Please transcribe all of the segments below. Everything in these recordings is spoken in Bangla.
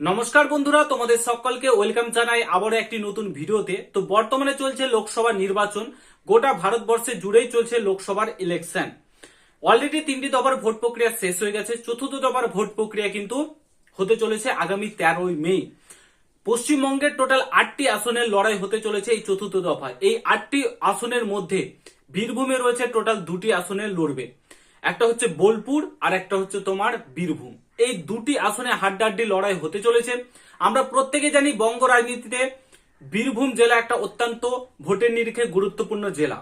নমস্কার বন্ধুরা, তোমাদের সকলকে ওয়েলকাম জানাই আবারও একটি নতুন ভিডিওতে। তো বর্তমানে চলছে লোকসভা নির্বাচন, গোটা ভারতবর্ষে জুড়েই চলছে লোকসভার ইলেকশন অলরেডি তিনটি দফার ভোট প্রক্রিয়া শেষ হয়ে গেছে। চতুর্থ দফার ভোট প্রক্রিয়া কিন্তু হতে চলেছে আগামী তেরোই মে। পশ্চিমবঙ্গের টোটাল আটটি আসনের লড়াই হতে চলেছে এই চতুর্থ দফায়। এই আটটি আসনের মধ্যে বীরভূমে রয়েছে টোটাল দুটি আসনে লড়বে। একটা হচ্ছে বোলপুর আর একটা হচ্ছে তোমার বীরভূম। এই দুটি আসনে হাড্ডাহাড্ডি লড়াই হতে চলেছে। আমরা প্রত্যেকে জানি বঙ্গ রাজনীতিতে বীরভূম জেলা একটা অত্যন্ত ভোটের নিরিখে গুরুত্বপূর্ণ জেলা।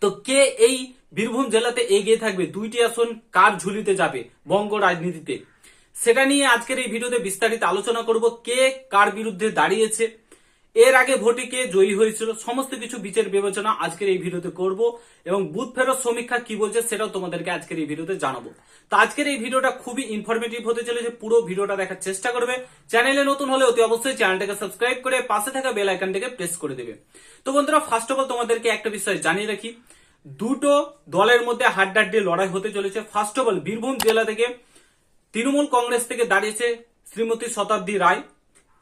তো কে এই বীরভূম জেলাতে এগিয়ে থাকবে? দুইটি আসন কার ঝুলিতে যাবে বঙ্গ রাজনীতিতে? সেটা নিয়ে আজকের এই ভিডিওতে বিস্তারিত আলোচনা করব। কে কার বিরুদ্ধে দাঁড়িয়েছে? এর আগে ভোটে কে জয়ী হয়েছিল, সমস্ত কিছু বিচার বিবেচনা আজকের এই ভিডিওতে করব এবং বুথ ফেরত সমীক্ষা কি বলছে সেটাও তোমাদেরকে আজকের এই ভিডিওতে জানাব। তো আজকের এই ভিডিওটা খুবই ইনফরমেটিভ হতে চলেছে, পুরো ভিডিওটা দেখার চেষ্টা করবে। চ্যানেলে নতুন হলে অতি অবশ্যই চ্যানেলটাকে সাবস্ক্রাইব করে পাশে থাকা বেল আইকনটাকে প্রেস করে দেবে। তো বন্ধুরা ফার্স্ট অফ অল তোমাদেরকে একটা বিষয় জানিয়ে রাখি। দুটো দলের মধ্যে হাড্ডাহাড্ডি লড়াই হতে চলেছে। ফার্স্ট অফ অল বীরভূম জেলা থেকে তৃণমূল কংগ্রেস থেকে দাঁড়িয়েছে শ্রীমতী শতাব্দী রায়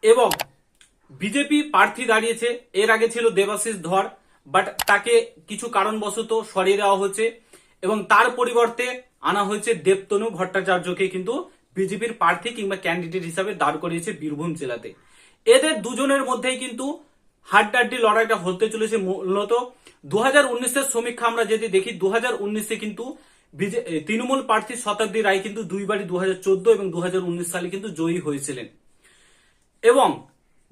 এবং বিজেপি প্রার্থী দাঁড়িয়েছে। এর আগে ছিল দেবাশিস ধর বাট তাকে কিছু কারণবশত সরিয়ে দেওয়া হচ্ছে এবং তার পরিবর্তে আনা হয়েছে দেবতনু ভট্টাচার্যকে কিন্তু বিজেপির প্রার্থী কিংবা ক্যান্ডিডেট হিসাবে দাঁড় করিয়েছে বীরভূম জেলাতে। এদের দুজনের মধ্যেই কিন্তু হাড্ডাহাড্ডি লড়াইটা হতে চলেছে মূলত। দু হাজার সমীক্ষা আমরা যদি দেখি দু হাজার কিন্তু তৃণমূল প্রার্থী শতাব্দী রায় কিন্তু দুইবারই দু হাজার চোদ্দ এবং দু হাজার উনিশ সালে কিন্তু জয়ী হয়েছিলেন। এবং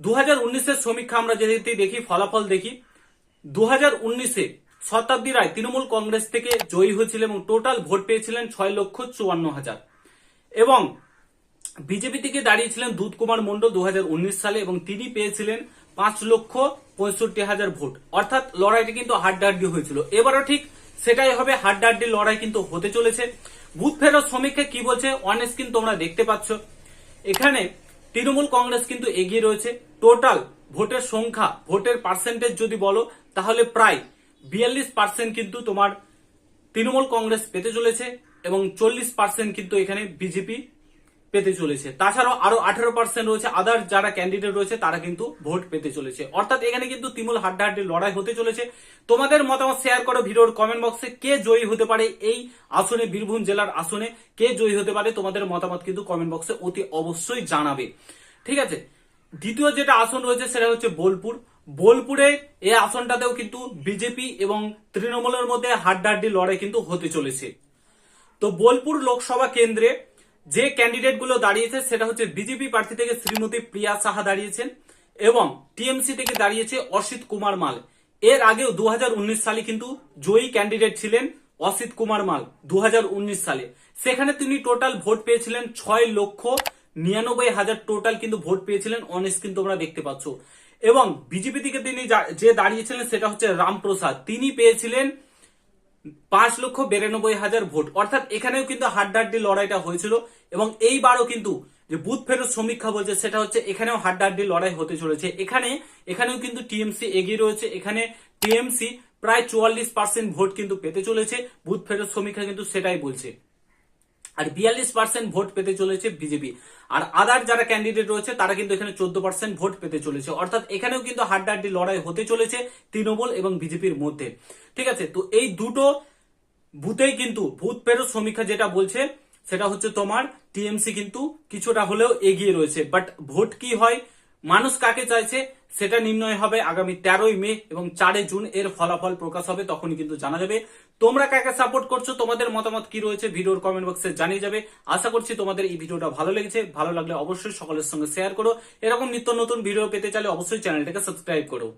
দু হাজার উনিশের সমীক্ষা আমরা যদি দেখি, ফলাফল দেখি দু হাজার উনিশে শতাব্দী রায় তৃণমূল কংগ্রেস থেকে জয়ী হয়েছিলেন এবং টোটাল ভোট পেয়েছিলেন ছয় লক্ষ চুয়ান্ন হাজার। এবং বিজেপি থেকে দাঁড়িয়েছিলেন দুধ কুমার মন্ডল দু হাজার উনিশ সালে এবং তিনি পেয়েছিলেন পাঁচ লক্ষ পঁয়ষট্টি হাজার ভোট। অর্থাৎ লড়াইটা কিন্তু হাড্ডাহাড্ডি হয়েছিল। এবারও ঠিক সেটাই হবে, হাড্ডাহাড্ডি লড়াই কিন্তু হতে চলেছে। বুথ ফেরত সমীক্ষা কি বলছে? অন স্ক্রিন তোমরা দেখতে পাচ্ছ। এখানে তৃণমূল কংগ্রেস কিন্তু এগিয়ে রয়েছে। টোটাল ভোটের সংখ্যা, ভোটের পার্সেন্টেজ যদি বলো, তাহলে প্রায় বিয়াল্লিশ পার্সেন্ট কিন্তু তোমার তৃণমূল কংগ্রেস পেতে চলেছে এবং চল্লিশ পার্সেন্ট কিন্তু এখানে বিজেপি পেতে চলেছে। তাছাড়াও আরও আঠারো পার্সেন্ট রয়েছে আদার যারা ক্যান্ডিডেট রয়েছে, তারা কিন্তু ভোট পেতে চলেছে। অর্থাৎ এখানে কিন্তু তিমুল হাড্ডাহাড্ডি লড়াই হতে চলেছে। তোমাদের মতামত শেয়ার করো ভিডিওর কমেন্ট বক্সে কে জয়ী হতে পারে এই আসনে, বীরভূম জেলার আসনে? কে জয়ী হতে পারে তোমাদের মতামত কিন্তু কমেন্ট বক্সে অতি অবশ্যই জানাবে। ঠিক আছে? দ্বিতীয় যেটা আসন রয়েছে সেটা হচ্ছে বোলপুর। বোলপুরে এই আসনটাতেও কিন্তু বিজেপি এবং তৃণমূলের মধ্যে হাড্ডাহাড্ডি লড়াই কিন্তু হতে চলেছে। তো বোলপুর লোকসভা কেন্দ্রে যে ক্যান্ডিডেটগুলো দাঁড়িয়েছে, সেটা হচ্ছে বিজেপি প্রার্থী থেকে শ্রীমতী প্রিয়া সাহা দাঁড়িয়েছেন এবং টিএমসি থেকে দাঁড়িয়েছে অসিত কুমার মাল। এর আগেও দু হাজার উনিশ সালে কিন্তু জয়ী ক্যান্ডিডেট ছিলেন অসিত কুমার মাল দু হাজার উনিশ সালে। সেখানে তিনি টোটাল ভোট পেয়েছিলেন ছয় লক্ষ নিরানব্বই হাজার টোটাল কিন্তু ভোট পেয়েছিলেন অন কিন্তু তোমরা দেখতে পাচ্ছ। এবং বিজেপি থেকে তিনি যে দাঁড়িয়েছিলেন, সেটা হচ্ছে রামপ্রসাদ। তিনি পেয়েছিলেন পাঁচ লক্ষ বিরানব্বই হাজার ভোট। অর্থাৎ এখানেও কিন্তু হাড্ডাড্ডি লড়াইটা হয়েছিল এবং এইবারও কিন্তু যে বুথ ফেরত সমীক্ষা বলছে, সেটা হচ্ছে এখানেও হাড্ডাড্ডি লড়াই হতে চলেছে। এখানে, এখানেও কিন্তু টিএমসি এগিয়ে রয়েছে। এখানে টিএমসি প্রায় চুয়াল্লিশ পার্সেন্ট ভোট কিন্তু পেতে চলেছে। বুথ ফেরত সমীক্ষা কিন্তু সেটাই বলছে। আর বিয়াল্লিশ পার্সেন্ট ভোট পেতে চলেছে বিজেপি। আর আদার যারা ক্যান্ডিডেট রয়েছে, তারা কিন্তু এখানে চোদ্দ পার্সেন্ট ভোট পেতে চলেছে। অর্থাৎ এখানেও কিন্তু হাড্ডাহাড্ডি লড়াই হতে চলেছে তৃণমূল এবং বিজেপির মধ্যে। ঠিক আছে? তো এই দুটো বুথেই কিন্তু, ভূত ফেরত সমীক্ষা যেটা বলছে, সেটা হচ্ছে তোমার, টিএমসি কিন্তু কিছুটা হলেও এগিয়ে রয়েছে। বাট ভোট কি হয়? মানুষ কাকে চাইছে? সেটা নির্ণয় হবে আগামী তেরোই মে এবং চারে জুন এর ফলাফল প্রকাশ হবে, তখনই কিন্তু জানা যাবে। তোমরা কাকে সাপোর্ট করছ? তোমাদের মতামত কি রয়েছে? ভিডিওর কমেন্ট বক্সে জানিয়ে যাবে। আশা করছি তোমাদের এই ভিডিওটা ভালো লেগেছে। ভালো লাগলে অবশ্যই সকলের সঙ্গে শেয়ার করো। এরকম নিত্য নতুন ভিডিও পেতে চাইলে অবশ্যই চ্যানেলটাকে সাবস্ক্রাইব করো।